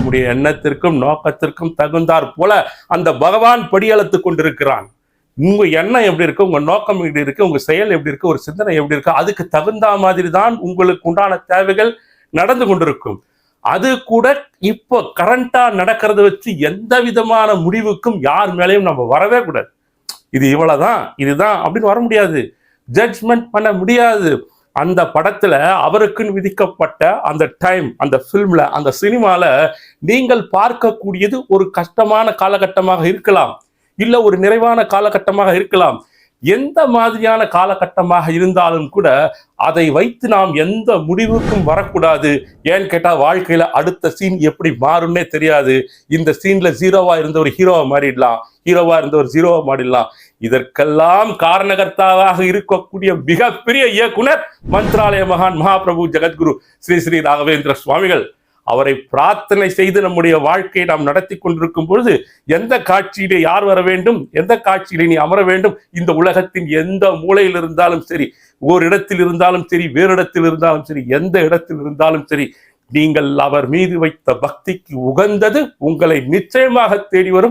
நம்முடைய எண்ணத்திற்கும் நோக்கத்திற்கும் தகுந்தாற் போல அந்த பகவான் படியளத்து கொண்டிருக்கிறான். உங்க எண்ணம் எப்படி இருக்கு? உங்க நோக்கம் எப்படி இருக்கு? உங்க செயல் எப்படி இருக்கு? ஒரு சிந்தனை எப்படி இருக்கு? அதுக்கு தகுந்த மாதிரி தான் உங்களுக்கு உண்டான தேவைகள் நடந்து கொண்டிருக்கும். அது கூட இப்போ கரண்டா நடக்கிறத வச்சு எந்த விதமான முடிவுக்கும் யார் மேலேயும் நம்ம வரவே கூடாது. இது இவ்வளவுதான் இதுதான் அப்படின்னு வர முடியாது. ஜட்ஜ்மெண்ட் பண்ண முடியாது. அந்த படத்துல அவருக்குன்னு விதிக்கப்பட்ட அந்த டைம் அந்த ஃபில்ம்ல அந்த சினிமால நீங்கள் பார்க்கக்கூடியது ஒரு கஷ்டமான காலகட்டமாக இருக்கலாம். இல்ல ஒரு நிறைவான காலகட்டமாக இருக்கலாம். எந்த மாதிரியான காலகட்டமாக இருந்தாலும் கூட அதை வைத்து நாம் எந்த முடிவுக்கும் வரக்கூடாது. ஏன்னு கேட்டால் வாழ்க்கையில அடுத்த சீன் எப்படி மாறும்னே தெரியாது. இந்த சீனில் ஜீரோவாக இருந்த ஒரு ஹீரோவை மாறிடலாம். ஹீரோவாக இருந்த ஒரு ஜீரோவை மாறிடலாம். இதற்கெல்லாம் காரணகர்த்தாவாக இருக்கக்கூடிய மிகப்பெரிய இயக்குனர் மந்த்ராலய மகான் மகாபிரபு ஜெகத்குரு ஸ்ரீ ஸ்ரீ ராகவேந்திர சுவாமிகள். அவரை பிரார்த்தனை செய்து நம்முடைய வாழ்க்கையை நாம் நடத்தி கொண்டிருக்கும் பொழுது எந்த காட்சியிலே யார் வர வேண்டும்? எந்த காட்சியிலே நீ அமர வேண்டும்? இந்த உலகத்தின் எந்த மூலையில் இருந்தாலும் சரி ஒரு இடத்தில் இருந்தாலும் சரி வேறு இடத்தில் இருந்தாலும் சரி எந்த இடத்தில் இருந்தாலும் சரி நீங்கள் அவர் மீது வைத்த பக்திக்கு உகந்தது உங்களை நிச்சயமாக தேடி வரும்.